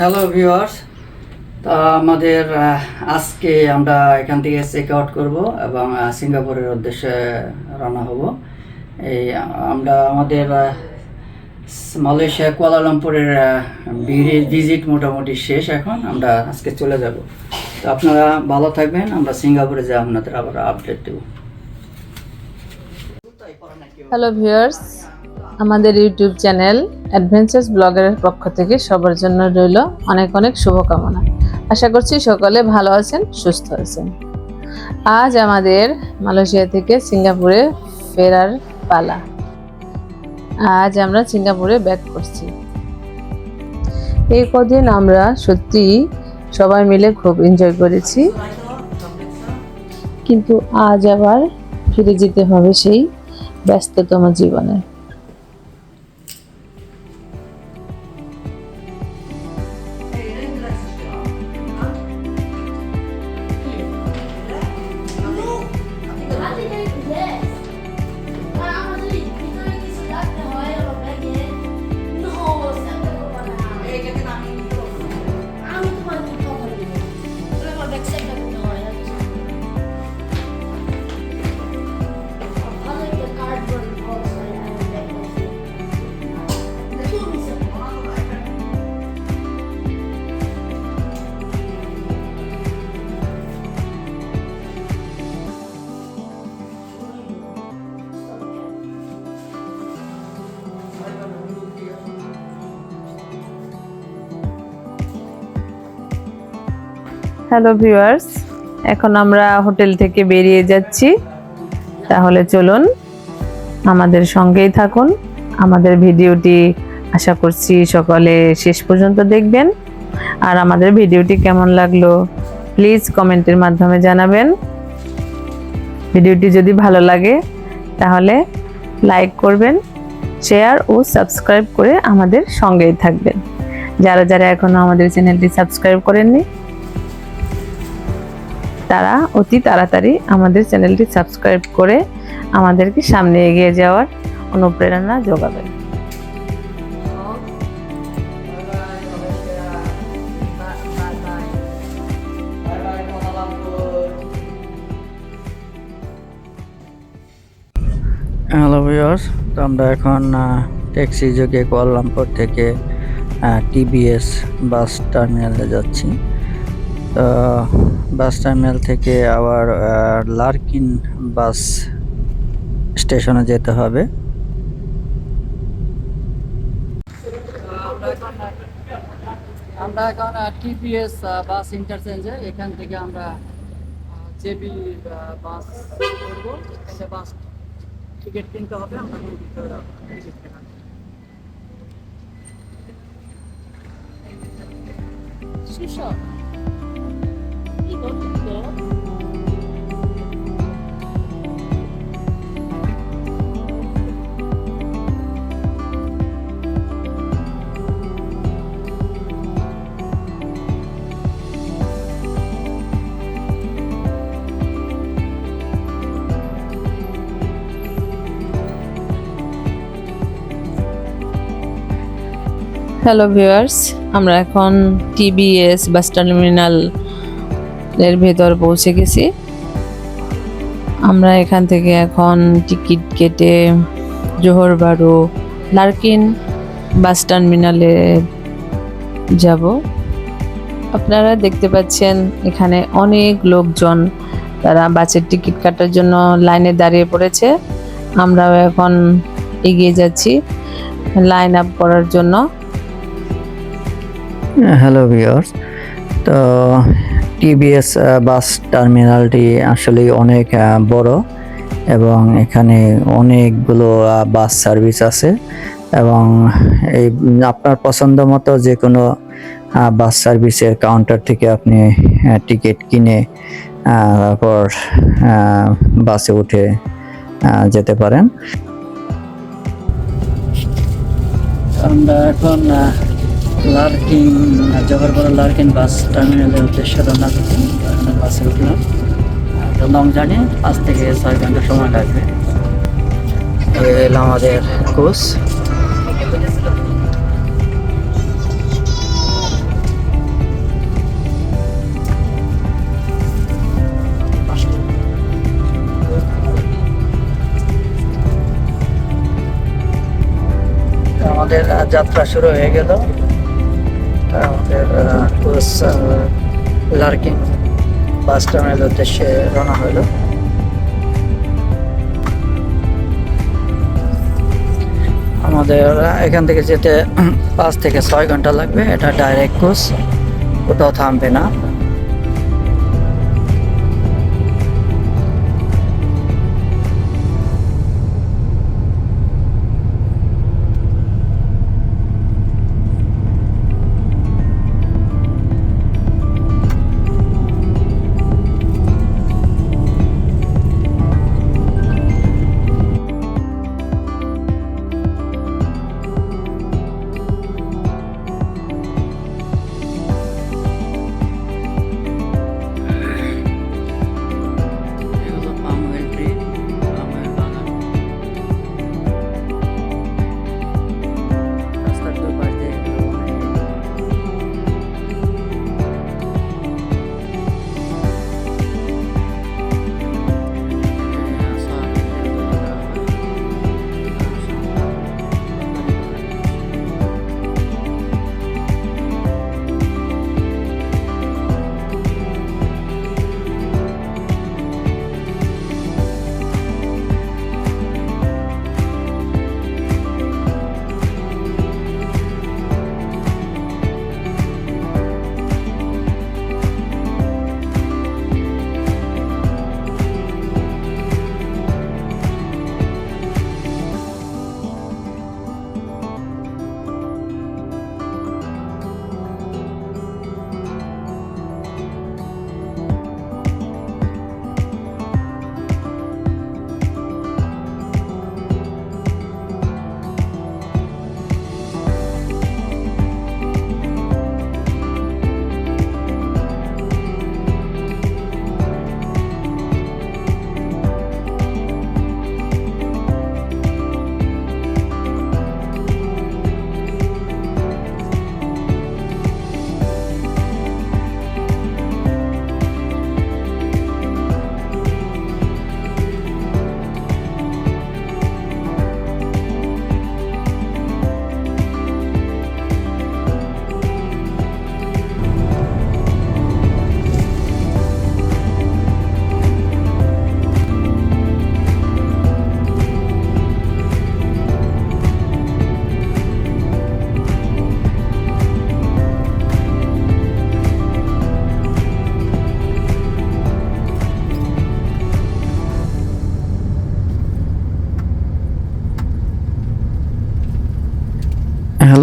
Hello viewers তা আমাদের আজকে আমরা এখান থেকে চেক আউট করব এবং সিঙ্গাপুরের উদ্দেশ্যে রওনা হব। এই আমরা আমাদের মালয়েশিয়া কুয়ালালামপুরের ভিজিট মোটামুটি শেষ এখন, আমরা আজকে চলে যাব। তো আপনারা ভালো থাকবেন, আমরা সিঙ্গাপুরে যে আপনাদের আবার আপডেট দেবো। হ্যালো ভিউয়ার্স আমাদের ইউটিউব চ্যানেল অ্যাডভেঞ্চার্স ব্লগের পক্ষ থেকে সবার জন্য রইল অনেক অনেক শুভকামনা। আশা করছি সকলে ভালো আছেন, সুস্থ আছেন। আজ আমাদের মালয়েশিয়া থেকে সিঙ্গাপুরে ফেরার পালা। আজ আমরা সিঙ্গাপুরে ব্যাক করছি। এই কদিন আমরা সত্যি সবাই মিলে খুব এনজয় করেছি। কিন্তু আজ আবার ফিরে যেতে হবে সেই ব্যস্ততম জীবনে। হ্যালো ভিউয়ার্স এখন আমরা হোটেল থেকে বেরিয়ে যাচ্ছি। তাহলে চলুন আমাদের সঙ্গেই থাকুন। আমাদের ভিডিওটি আশা করছি সকলে শেষ পর্যন্ত দেখবেন। আর আমাদের ভিডিওটি কেমন লাগল প্লিজ কমেন্টের মাধ্যমে জানাবেন। ভিডিওটি যদি ভালো লাগে, তাহলে লাইক করবেন শেয়ার ও সাবস্ক্রাইব করে আমাদের সঙ্গেই থাকবেন। যারা যারা এখনও আমাদের চ্যানেলটি সাবস্ক্রাইব করেননি তারা অতি তাড়াতাড়ি আমাদের চ্যানেলটি সাবস্ক্রাইব করে আমাদেরকে সামনে এগিয়ে যাওয়ার অনুপ্রেরণা যোগাবেন হ্যালো ভিউয়ার্স তো আমরা এখন ট্যাক্সি যোগে কুয়ালালামপুর থেকে টিবিএস বাস টার্মিনালে যাচ্ছি। বাস টার্মিনাল থেকে আবার লার্কিন বাস স্টেশনে যেতে হবে। আমরা এখন টিপিএস বাস ইন্টারচেঞ্জে এখান থেকে আমরা জেবি বাস করব। এখানে বাস টিকিট কিনতে হবে। আমরা টিকিট কেনা সুশোক হ্যালো ভিউয়ার্স আমরা এখন টিবিএস বাস টার্মিনাল এর ভেতর পৌঁছে গেছি। আমরা এখান থেকে এখন টিকিট কেটে জোহর বারো লার্কিন বাস টার্মিনালে যাব। আপনারা দেখতে পাচ্ছেন এখানে অনেক লোকজন, তারা বাসের টিকিট কাটার জন্য লাইনে দাঁড়িয়ে পড়েছে। আমরাও এখন এগিয়ে যাচ্ছি লাইন আপ করার জন্য। Hello viewers. তো টিবিএস বাস টার্মিনালটি আসলে অনেক বড় এবং এখানে অনেকগুলো বাস সার্ভিস আছে এবং এই আপনার পছন্দ মতো যে কোনো বাস সার্ভিসের কাউন্টার থেকে আপনি টিকিট কিনে তারপর বাসে উঠে যেতে পারেন। আমরা এখন লারকিং লার্কিন জহরবড় লারকিং বাস টার্মিনালের উদ্দেশ্যে রান্না করছি বাসে উঠলাম। তো লং জার্নি পাঁচ থেকে ছয় ঘণ্টা সময় লাগবে। এলো আমাদের কোচ আমাদের যাত্রা শুরু হয়ে গেল। আমাদের কোচ লার্কিং বাস টার্মিনাল উদ্দেশ্যে রওনা হলো। আমাদের এখান থেকে যেতে পাঁচ থেকে ছয় ঘণ্টা লাগবে। এটা ডাইরেক্ট কোর্স কোথাও থামবে না।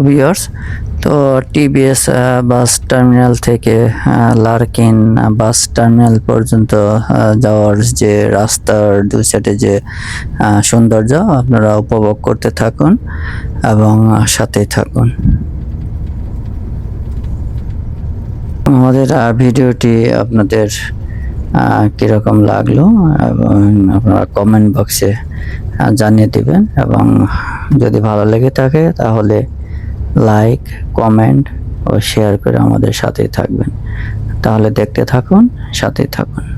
ভিউয়ার্স তো টিবিএস বাস টার্মিনাল থেকে লার্কিন বাস টার্মিনাল পর্যন্ত যাওয়ার যে রাস্তার দু সাইডে যে সৌন্দর্য আপনারা উপভোগ করতে থাকুন এবং আহ, সাথেই থাকুন। আমাদের ভিডিওটি আপনাদের কীরকম লাগল এবং আপনারা কমেন্ট বক্সে জানিয়ে দেবেন এবং যদি ভালো লেগে থাকে তাহলে লাইক কমেন্ট ও শেয়ার করে আমাদের সাথেই থাকবেন। তাহলে দেখতে থাকুন সাথেই থাকুন।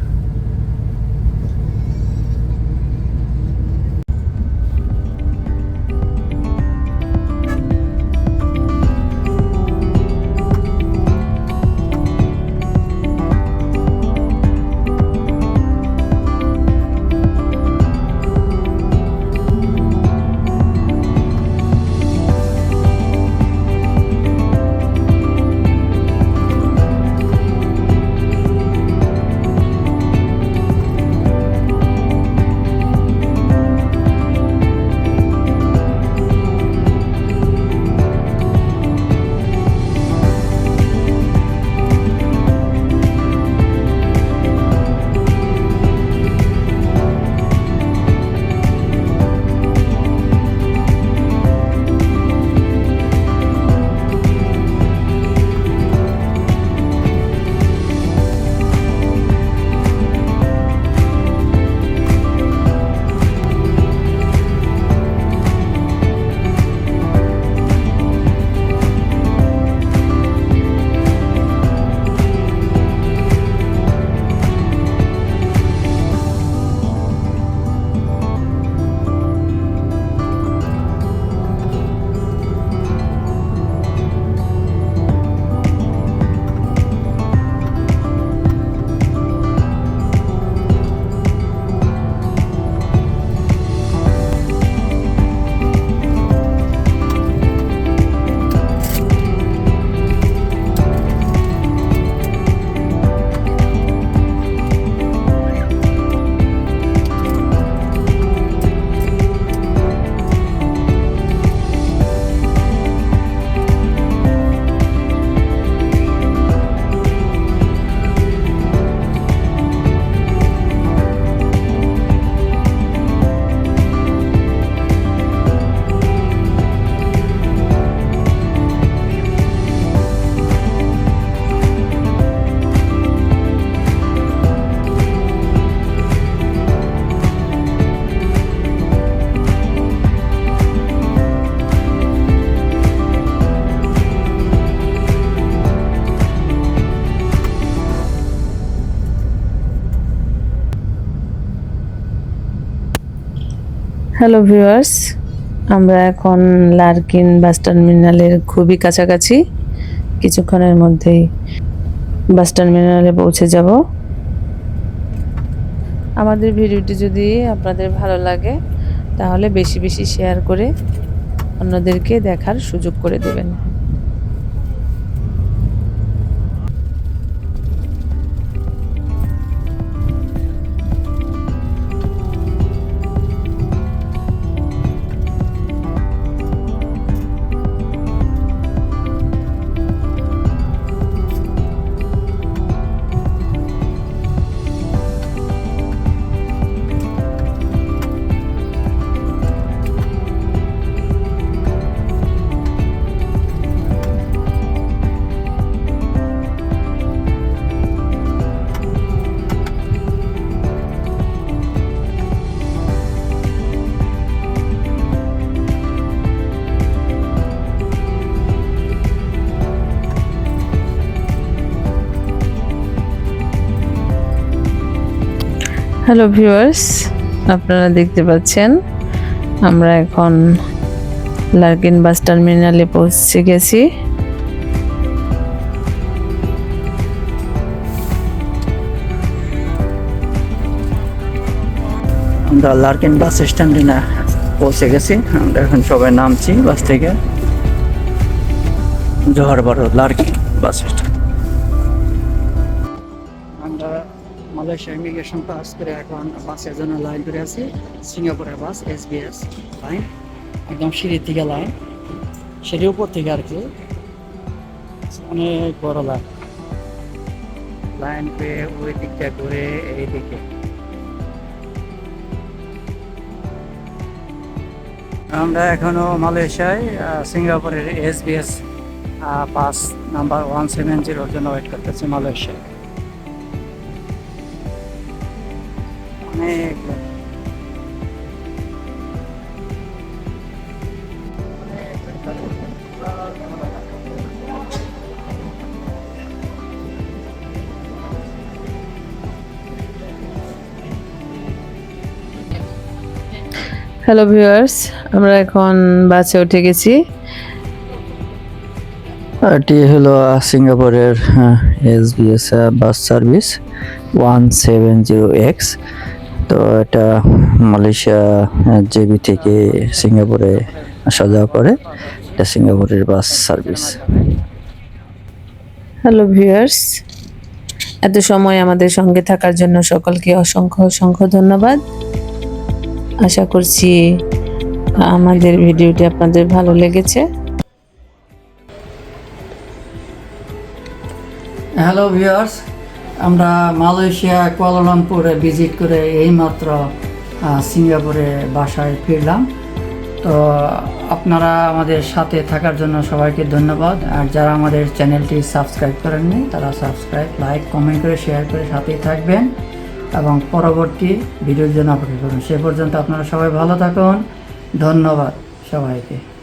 হ্যালো ভিউয়ার্স, আমরা এখন লার্কিন বাস টার্মিনালের খুবই কাছাকাছি। কিছুক্ষণের মধ্যেই বাস টার্মিনালে পৌঁছে যাব। আমাদের ভিডিওটি যদি আপনাদের ভালো লাগে, তাহলে বেশি বেশি শেয়ার করে অন্যদেরকে দেখার সুযোগ করে দেবেন। হ্যালো ভিউয়ার্স আপনারা দেখতে পাচ্ছেন, আমরা এখন লার্কিন বাস টার্মিনালে পৌঁছে গেছি। আমরা লার্কিন বাস স্ট্যান্ডে না পৌঁছে গেছি। আমরা এখন সবাই নামছি বাস থেকে। Johor Bahru Larkin bus stand. Malaysia immigration pass করে এখন বাসের জন্য লাইন ধরে আছি সিঙ্গাপুরের বাস এস এসবিএস লাইন একদম সিঁড়ির থেকে লাইন সিঁড়ির উপর থেকে আর কি, অনেক বড় লাইন লাইন পেয়ে ওই দিকটা ঘুরে এই দিকে আমরা এখনও মালয়েশিয়ায় সিঙ্গাপুরের SBS bus number one seven জিরোর জন্য ওয়েট করতেছি মালয়েশিয়ায়। হ্যালো ভিউয়ার্স আমরা এখন বাসে উঠে গেছি। এটি হলো সিঙ্গাপুরের SBS bus service one seven zero X. তো এটা মালয়েশিয়া জেবি থেকে সিঙ্গাপুরে আসা যাওয়া করে। এটা সিঙ্গাপুরের বাস সার্ভিস। হ্যালো ভিউয়ার্স এত সময় আমাদের সঙ্গে থাকার জন্য সকলকে অসংখ্য অসংখ্য ধন্যবাদ। আশা করছি আমাদের ভিডিওটি আপনাদের ভালো লেগেছে। হ্যালো ভিউয়ার্স আমরা মালয়েশিয়া, কুয়ালালামপুরে ভিজিট করে এইমাত্র সিঙ্গাপুরে বাসায় ফিরলাম। তো আপনারা আমাদের সাথে থাকার জন্য সবাইকে ধন্যবাদ। আর যারা আমাদের চ্যানেলটি সাবস্ক্রাইব করেননি, তারা সাবস্ক্রাইব, লাইক, কমেন্ট করে, শেয়ার করে সাথেই থাকবেন। এবং পরবর্তী ভিডিওর জন্য অপেক্ষা করুন। সে পর্যন্ত আপনারা সবাই ভালো থাকুন। ধন্যবাদ সবাইকে।